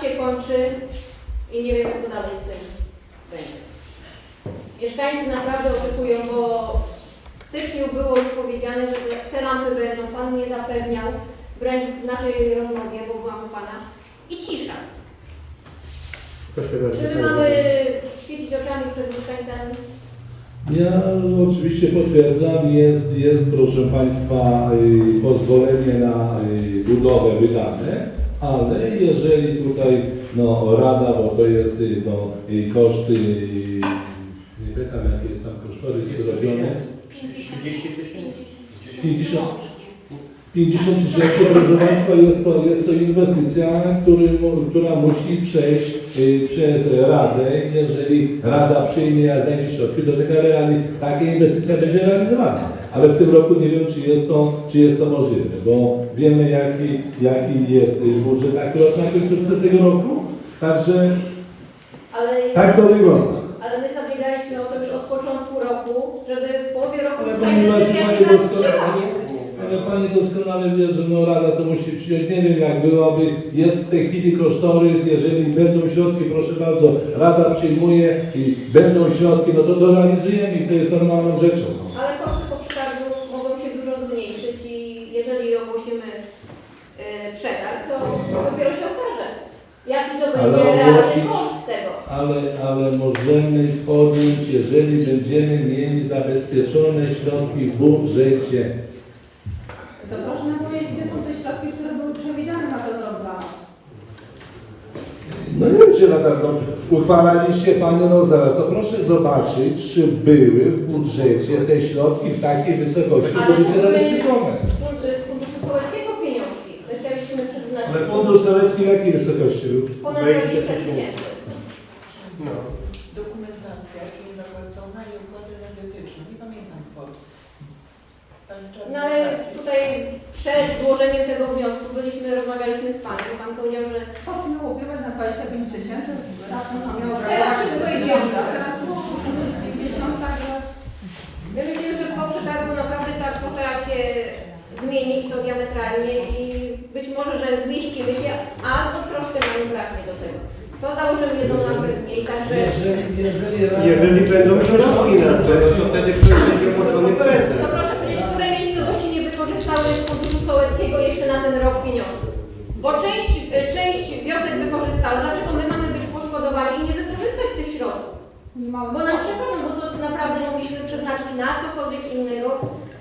się kończy i nie wiemy, co dalej z tym będzie. Mieszkańcy naprawdę oczekują, bo w styczniu było już powiedziane, że te lampy będą, Pan mnie zapewniał, wręcz w naszej rozmowie, bo byłam u Pana, i cisza. Proszę bardzo. Czy my mamy świecić oczami przed mieszkańcami? Ja oczywiście potwierdzam, jest, jest proszę Państwa y, pozwolenie na y, budowę wydane, ale jeżeli tutaj no, Rada, bo to jest y, no, y, koszty, y, nie wiem tam jaki jest tam kosztorys zrobiony, 30 tysięcy? 50 50 tysięcy, proszę Państwa, jest to, jest to inwestycja, który, która musi przejść y, przez Radę. Jeżeli Rada przyjmie, a znajdzie środki, to taka, reali, taka inwestycja będzie realizowana. Ale w tym roku nie wiem, czy jest to, czy jest to możliwe, bo wiemy, jaki, jaki jest budżet akurat na końcówce tego roku. Także Ale, tak to wygląda. ale my zabiegaliśmy o to już od początku roku, żeby w połowie roku ta inwestycja się. Ale Pani doskonale wie, że no Rada to musi przyjąć. Nie wiem jak byłoby, jest w tej chwili kosztorys, jeżeli będą środki, proszę bardzo, Rada przyjmuje i będą środki, no to to realizujemy i to jest normalną rzeczą. Ale koszty po przetargu mogą się dużo zmniejszyć i jeżeli ogłosimy y, przetarg, to dopiero się okaże, jaki to Ale będzie realny ogłosić- koszt tego. Ale, ale możemy podjąć, jeżeli będziemy mieli zabezpieczone środki w budżecie. To proszę nam powiedzieć, gdzie są te środki, które były przewidziane na ten rok dla nas. No czy Rada, no, uchwalaliście Panie, no zaraz, to proszę zobaczyć, czy były w budżecie te środki w takiej wysokości, Ale że będzie to były zabezpieczone. z funduszu sołeckiego pieniążki, chcieliśmy Ale fundusz sowiecki w jakiej wysokości był? ponad 20 20 tysięcy. No. Dokumentacja, czyli zapłacona i układy energetyczne. Nie pamiętam kwoty. No ale tutaj przed złożeniem tego wniosku byliśmy, rozmawialiśmy z Panem. I Pan powiedział, że Koszt miał opiewać na 25 tysięcy, teraz miał Teraz wszystko dzielne. Teraz 50, także my myślimy, że po przetargu naprawdę ta kwota się zmieni i to diametralnie i być może, że zmieścimy się, albo troszkę nam braknie do tego. To założymy jedną lampę mniej, także Jeżeli, jeżeli, Jeżeli będą środki na to, to wtedy będzie ogłoszony to przetarg. proszę powiedzieć, które miejscowości wykorzystały z funduszu sołeckiego jeszcze na ten rok pieniążków? Bo część, y, część wiosek wykorzystała. Dlaczego my mamy być poszkodowani i nie wykorzystać tych środków? Bo na przykład, no bo to naprawdę mogliśmy przeznaczyć na cokolwiek innego,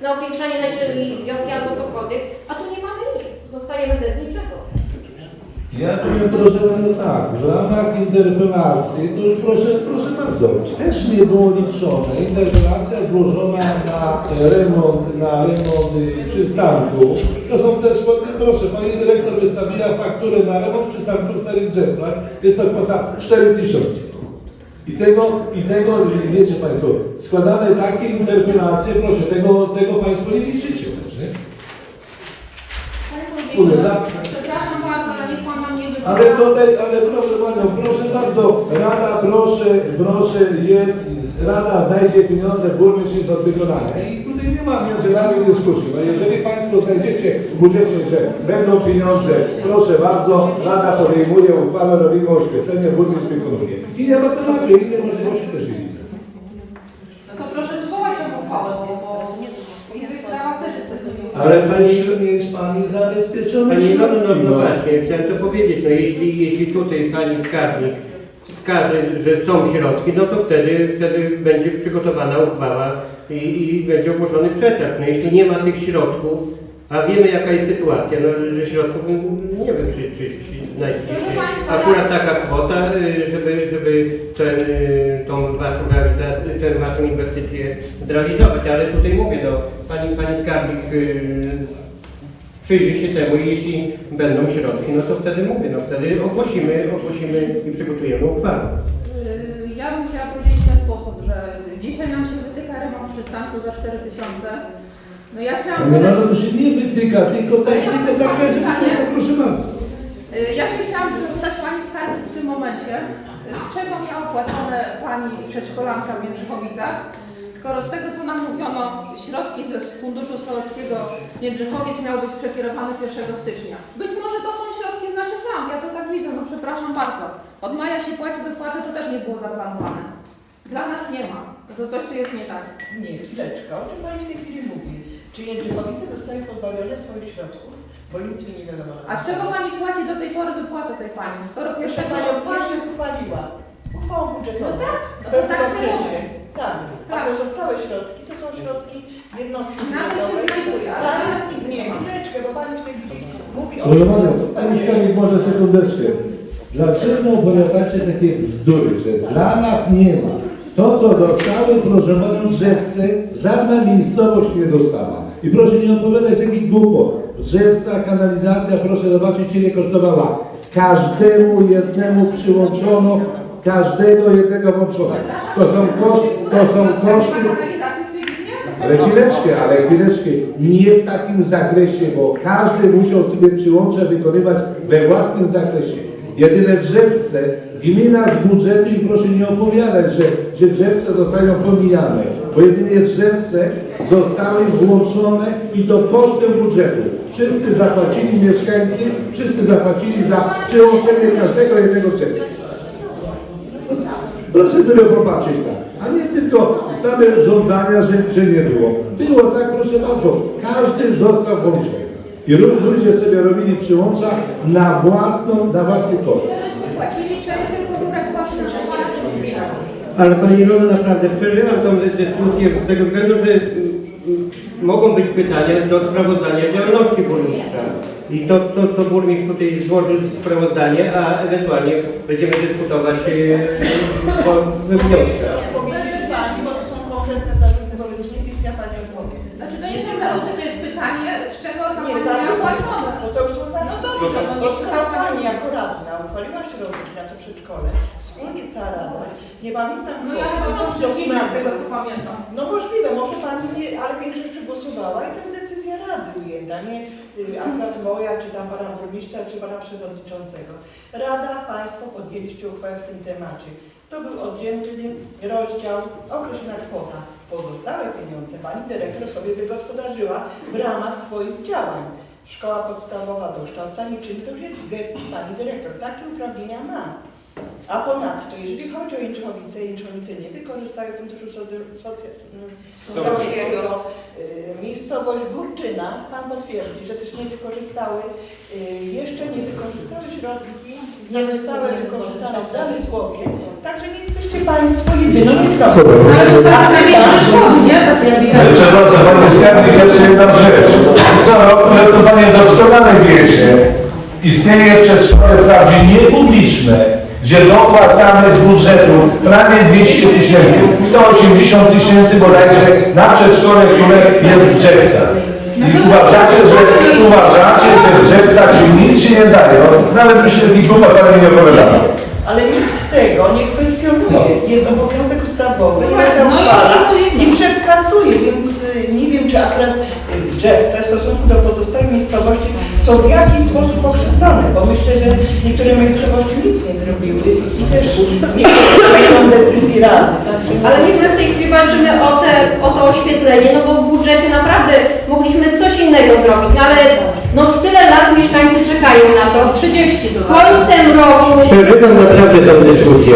na opiększanie naszej wioski albo cokolwiek, a tu nie mamy nic. Zostajemy bez niczego. Ja powiem proszę Panią tak, w ramach interpelacji, to już proszę, proszę bardzo, też nie było liczone. Interpelacja złożona na remont, na remont y, przystanku. To są też, proszę, Pani Dyrektor wystawiła fakturę na remont przystanku w Starych Drzewcach. Jest to kwota 4 tysiące. I tego, I tego, wiecie Państwo, składane takie interpelacje, proszę, tego, tego Państwo nie liczycie też, nie Kurde, Wójcie, tak. Przepraszam bardzo, ale niech Pan nam nie wypowiada. Ale tutaj, ale proszę Panią, proszę bardzo, Rada proszę, proszę jest, Rada znajdzie pieniądze, burmistrz od wykonania. I tutaj nie ma między nami dyskusji. No jeżeli Państwo znajdziecie w budżecie, że będą pieniądze, proszę bardzo, Rada podejmuje uchwałę, robimy oświetlenie, burmistrz wykonuje. I nie ma tematu, inne możliwości też nie widzę. No to proszę wywołać tę uchwałę, bo, bo w innych sprawach też jest tego nie Ale musi mieć Pani zabezpieczone Pani, no, no, no, właśnie, chciałem to powiedzieć, no jeśli, jeśli tutaj pani skarbnik wskaże, że są środki, no to wtedy, wtedy będzie przygotowana uchwała i, i będzie ogłoszony przetarg. No jeśli nie ma tych środków, a wiemy jaka jest sytuacja, no, że środków nie wiem, czy, czy, akurat taka kwota, y, żeby, żeby ten, y, tą waszą realizację, tę waszą inwestycję zrealizować, ale tutaj mówię, no, pani, pani skarbnik y, przyjrzy się temu i jeśli będą środki, no to wtedy mówię, no wtedy ogłosimy, ogłosimy i przygotujemy uchwałę. Ja bym chciała powiedzieć w ten sposób, że dzisiaj nam się wytyka remont przystanku za 4 tysiące. No ja chciałam zadać, że to się nie wytyka, tylko tak, tylko tak, proszę bardzo. Yy, ja się chciałam zapytać Pani Skarbnik w tym momencie, yy, z czego miała płacone Pani przedszkolanka w Jędrzechowicach, skoro z tego co nam mówiono, środki ze Funduszu Sołeckiego Jędrzechowiec miały być przekierowane 1 stycznia. Być może to są środki z naszych ram, ja to tak widzą, no przepraszam bardzo. Od maja się płaci wypłaty, to też nie było zaplanowane. Dla nas nie ma. To coś tu jest nie tak. Nie, chwileczkę, o czym Pani w tej chwili mówi? Czy Jędrzychowice zostały pozbawione swoich środków? Bo nic mi nie wiadomo. na A z czego temat. pani płaci do tej pory wypłatę tej pani? Skoro Proszę pierwszego... Panią, Pani uchwaliła uchwałą budżetową. No tak, no to tak się mówi. Tak, a Tak. pozostałe środki to są środki jednostki Nawet się budżetowej. znajduje, ale Tak, teraz nie, nie ma. chwileczkę, bo Pani w tej chwili mówi o Proszę Panią, Pani Skarbnik, może sekundeczkę. Dlaczego opowiadacie takie bzdury, że dla nas nie ma? To, co dostały, proszę Panią, Drzewce, żadna miejscowość nie dostała. I proszę nie opowiadać takich głupot. Drzewca, kanalizacja, proszę zobaczyć, ile kosztowała. Każdemu jednemu przyłączono, każdego jednego włączono. To są koszty, to są koszty ale chwileczkę, ale chwileczkę, nie w takim zakresie, bo każdy musiał sobie przyłącze wykonywać we własnym zakresie. Jedyne drzewce, gmina z budżetu i proszę nie opowiadać, że, że drzewce zostają pomijane, bo jedynie drzewce zostały włączone i to kosztem budżetu. Wszyscy zapłacili mieszkańcy, wszyscy zapłacili za przyłączenie każdego jednego drzewca. Proszę sobie popatrzeć tak, a nie tylko same żądania, że, że nie było. Było tak, proszę bardzo, każdy został włączony. I lu- ludzie sobie robili przyłącza na własną, na własny koszt. Płacili tylko. Ale Pani Rolo, naprawdę przeżywam tą dy- dyskusję z tego względu, że mm, mogą być pytania do sprawozdania działalności burmistrza. I to, to, co burmistrz tutaj złożył sprawozdanie, a ewentualnie będziemy dyskutować e, o wnioskach. Powiedzieć Pani, bo to są konkretne zarzuty wobec mnie, więc ja Pani odpowiem. Znaczy to nie są zarzuty, to jest pytanie, z czego ta Nie, pani zarzuty. miała płacone. No to już są nie skoro słucham Pani jako radna uchwaliła środki na to przedszkole, wspólnie cała rada, nie pamiętam No ja mam przeciwne z tego, co pamiętam. No możliwe, może Pani nie, ale większość przegłosowała i to jest decyzja Rady ujęta, nie y, akurat moja, czy tam Pana Burmistrza, czy Pana Przewodniczącego. Rada, Państwo podjęliście uchwałę w tym temacie. To był oddzielny rozdział, określona kwota. Pozostałe pieniądze Pani Dyrektor sobie wygospodarzyła w ramach swoich działań. Szkoła podstawowa, dokształcanie czynnych, to już jest w gestii Pani Dyrektor. Takie uprawnienia ma. A ponadto, jeżeli chodzi o Jędrzychowice, Jędrzychowice nie wykorzystały funduszu socjalnego. Y, Miejscowość Burczyna, Pan potwierdzi, że też nie wykorzystały, y, jeszcze nie wykorzystały środki, nie zostały wykorzystane w Zamysłowie, także tak nie? To Ale Przepraszam, panie skarbnik, jeszcze jedna rzecz. Co roku, że to panie doskonale wiecie, istnieje przedszkole wprawdzie niepubliczne, gdzie dopłacamy z budżetu prawie 200 tysięcy, 180 tysięcy bodajże na przedszkole, które jest w Drzewcach. I uważacie, że uważacie, że w ci nic się nie daje. No, Nawet myślę, że nikomu pani nie opowiadamy. Ale nikt tego nie kwestionuje. Jest obowiązek No Rada tak, no i uchwala odpowiednio. i przekazuje, więc y, nie wiem, czy akurat y, drzewce w stosunku do pozostałych miejscowości są w jakiś sposób pokrzywdzone, bo myślę, że niektóre miejscowości nic nie zrobiły i też nie podejmują decyzji Rady. Także Ale niech my w tej chwili walczymy o, te, o to oświetlenie, no bo w budżecie naprawdę mogliśmy coś innego zrobić, no ale no już tyle lat mieszkańcy czekają na to. 30 dolarów. Końcem roku Przeżywam naprawdę tę dyskusję.